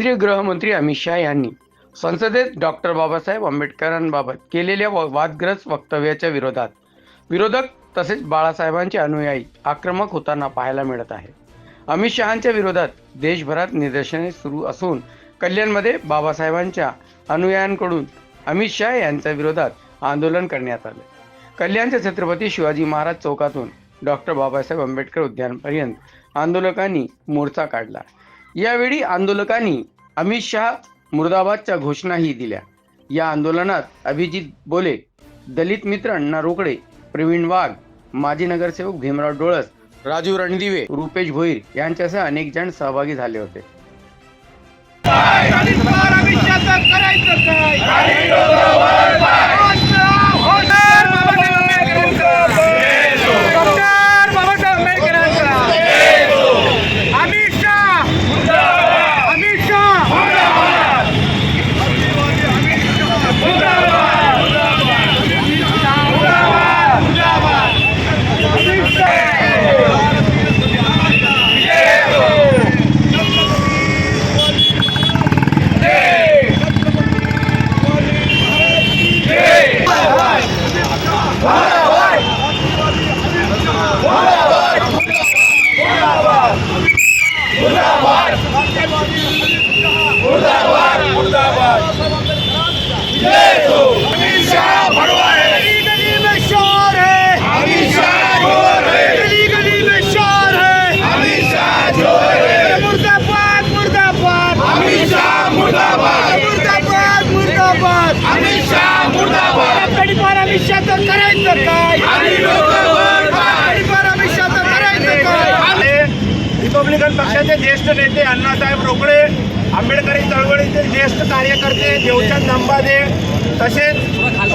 केंद्रीय गृहमंत्री अमित शहा यांनी संसदेत डॉक्टर बाबासाहेब आंबेडकरांबाबत केलेल्या वादग्रस्त वक्तव्याच्या विरोधात विरोधक तसेच बाळासाहेबांचे अनुयायी आक्रमक होताना पाहायला मिळत आहे. अमित शहांच्या विरोधात देशभरात निदर्शने सुरू असून कल्याणमध्ये बाबासाहेबांच्या अनुयायांकडून अमित शहा यांच्या विरोधात आंदोलन करण्यात आले. कल्याणच्या छत्रपती शिवाजी महाराज चौकातून डॉक्टर बाबासाहेब आंबेडकर उद्यानपर्यंत आंदोलकांनी मोर्चा काढला. यावेळी आंदोलकांनी अमित शहा मुर्दाबादच्या घोषणाही दिल्या. या आंदोलनात अभिजित बोले दलित मित्र अण्णा रोकडे प्रवीण वाघ माजी नगरसेवक भीमराव डोळस राजू रणदिवे रुपेश भोईर यांच्यासह अनेक जण सहभागी झाले होते. करायचं काय? डॉक्टर बाबासाहेब आंबेडकरांचा. डॉक्टर बाबासाहेब आंबेडकरांचा. अमित शहा. अमित शहा. गली गली में शोर है गली गली में शोर है मुर्दाबाद मुर्दाबाद मुर्दाबाद मुर्दाबाद गडीपार अमित शहाचं करायचं काय गडीपार अमित शहाचं करायचं काय रिपब्लिकन पक्षाचे ज्येष्ठ नेते अण्णासाहेब रोकडे आंबेडकरी चळवळीतील ज्येष्ठ कार्यकर्ते देवचंद नंबादे तसेच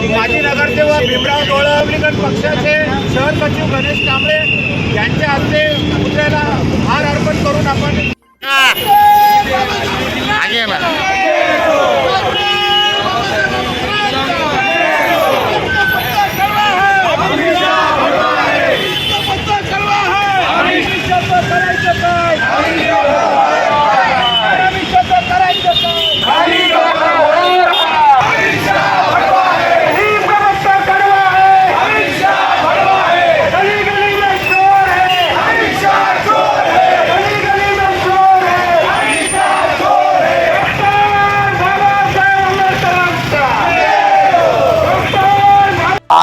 माजी नगरसेवक भीमराव डोळावलीकर पक्षाचे शहर सचिव गणेश कांबळे यांच्या हस्ते पुतळ्याला हार अर्पण करून आपण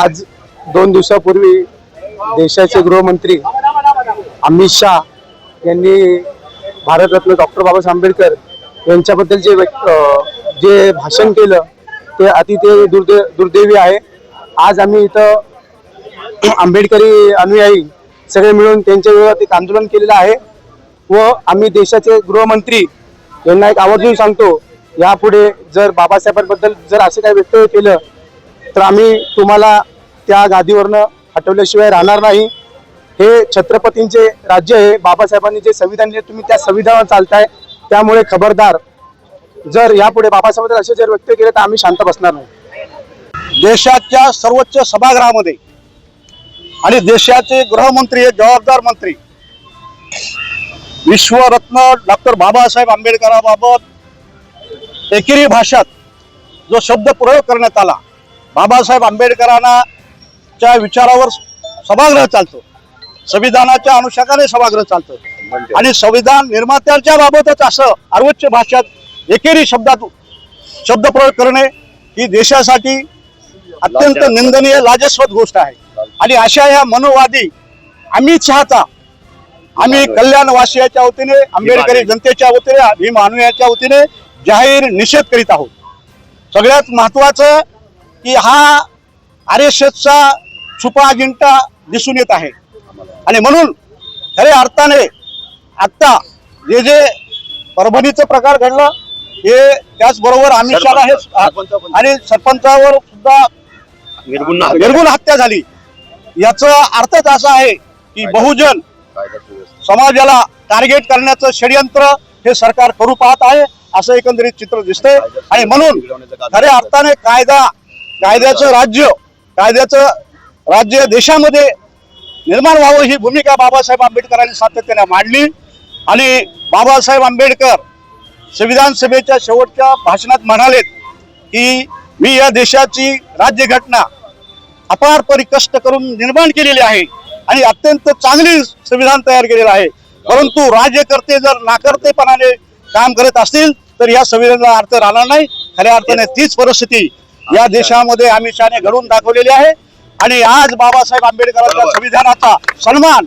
आज दोन दिवसापूर्वी देशाचे गृहमंत्री अमित शहा यांनी भारतरत्न डॉक्टर बाबासाहेब आंबेडकर यांच्याबद्दल जे व्यक्त- जे भाषण केलं ते अतिथे दुर्दे दुर्दैवी आहे. आज आम्ही इथं आंबेडकरी अनुयायी सगळे मिळून त्यांच्या विरोधात एक आंदोलन केलेलं आहे व आम्ही देशाचे गृहमंत्री यांना एक आवर्जून सांगतो यापुढे जर बाबासाहेबांबद्दल जर असे काही वक्तव्य केलं तर आम्ही तुम्हाला त्या गादीवरनं हटवल्याशिवाय राहणार नाही. हे छत्रपतींचे राज्य आहे. बाबासाहेबांनी जे संविधान दिले तुम्ही त्या संविधानावर चालताय. त्यामुळे खबरदार. जर यापुढे बाबासाहेबांनी असे जर व्यक्त केले तर आम्ही शांत बसणार नाही. देशाच्या सर्वोच्च सभागृहामध्ये आणि देशाचे गृहमंत्री हे जबाबदार मंत्री विश्वरत्न डॉक्टर बाबासाहेब आंबेडकराबाबत एकेरी भाषात जो शब्द प्रयोग करण्यात आला बाबासाहेब आंबेडकरांना च्या विचारावर सभागृह चालतो. संविधानाच्या अनुषंगाने सभागृह चालतं. आणि संविधान निर्मात्यांच्या बाबतच असं सर्वोच्च भाषात एकेरी शब्दात शब्दप्रयोग करणे ही देशासाठी अत्यंत निंदनीय लाजस्वत गोष्ट आहे. आणि अशा या मनोवादी अमित शहाचा आम्ही कल्याणवासियाच्या वतीने आंबेडकरी जनतेच्या वतीने भीम अनुयाच्या वतीने जाहीर निषेध करीत आहोत. सगळ्यात महत्वाचं की हा आर एस एसचा छुपा अजिंठा दिसून येत आहे. आणि म्हणून खऱ्या अर्थाने आत्ता जे जे परभणीचं प्रकार घडलं हे त्याचबरोबर अमित शहा हे आणि सरपंचावर सुद्धा निर्गुण हत्या झाली. याचा अर्थच असा आहे की बहुजन समाजाला टार्गेट करण्याचं षडयंत्र हे सरकार करू पाहत आहे असं एकंदरीत चित्र दिसतंय. आणि म्हणून खऱ्या अर्थाने कायदा कायद्याचं राज्य कायद्याचं राज्य देशामध्ये निर्माण व्हावं ही भूमिका बाबासाहेब आंबेडकरांनी सातत्याने मांडली. आणि बाबासाहेब आंबेडकर संविधान सभेच्या शेवटच्या भाषणात म्हणालेत की मी या देशाची राज्यघटना अपार परिकष्ट करून निर्माण केलेली आहे आणि अत्यंत चांगली संविधान तयार केलेलं आहे. परंतु राज्यकर्ते जर नाकर्तेपणाने काम करत असतील तर या संविधानाला अर्थ राहणार नाही. खऱ्या अर्थाने तीच परिस्थिती या देशामध्ये अमित शहाने घडवून दाखवलेली आहे. आणि आज बाबासाहेब आंबेडकरांच्या संविधानाचा सन्मान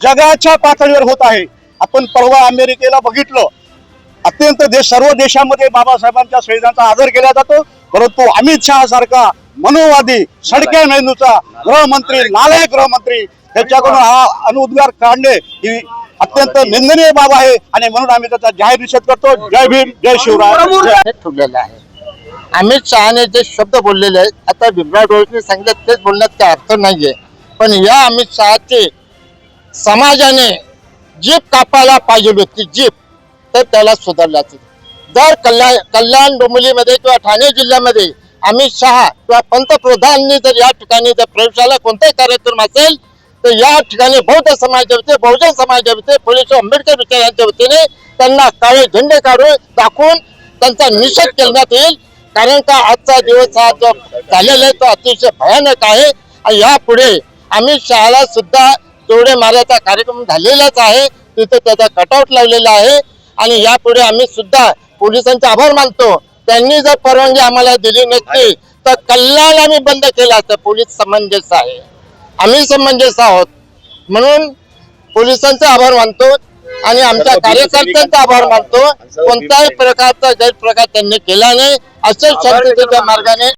जगाच्या पातळीवर होत आहे. आपण परवा अमेरिकेला बघितलं. अत्यंत देश सर्व देशामध्ये बाबासाहेबांच्या संविधानाचा आदर केला जातो. परंतु अमित शहा सारखा मनोवादी सडक्या मेंदूचा गृहमंत्री नालायक गृहमंत्री त्याच्याकडून हा अनुद्गार काढणे ही अत्यंत निंदनीय बाब आहे. आणि म्हणून आम्ही त्याचा जाहीर निषेध करतो. जय भीम जय शिवराय. जय. ठेवलेलं आहे. अमित शहाने जे शब्द बोललेले आहेत आता भीमराव डोळेंनी सांगितलं तेच बोलण्यात काही अर्थ नाहीये. पण या अमित शहाचे समाजाने जीप कापायला पाहिजे व्यक्ती जीप तर त्याला सुधारल्याच. जर कल्याण कल्याण डोंबिवलीमध्ये किंवा ठाणे जिल्ह्यामध्ये अमित शहा किंवा पंतप्रधानांनी जर या ठिकाणी जर प्रयोगशाला कोणताही कार्यक्रम असेल तर या ठिकाणी बौद्ध समाजाच्या वतीने बहुजन समाजाच्या वतीने पोलीस आंबेडकर विचारांच्या वतीने त्यांना काळे झेंडे काढून दाखवून त्यांचा निषेध करण्यात येईल. कारण का आजचा दिवस हा जो झालेला आहे तो अतिशय भयानक आहे. आणि यापुढे अमित शहाला सुद्धा जोडे मारायचा कार्यक्रम झालेलाच आहे. तिथे त्याचा कटआउट लावलेला आहे. आणि यापुढे आम्ही सुद्धा पोलिसांचे आभार मानतो. त्यांनी जर परवानगी आम्हाला दिली नसती तर कल्याण आम्ही बंद केला असतं. पोलीस समंजस आहे. आम्ही समंजस आहोत. म्हणून पोलिसांचे आभार मानतो. आणि आमच्या कार्यकर्त्यांचा आभार मानतो. कोणत्याही प्रकारचा गैरप्रकार त्यांनी केला नाही. असेच शांततेच्या मार्गाने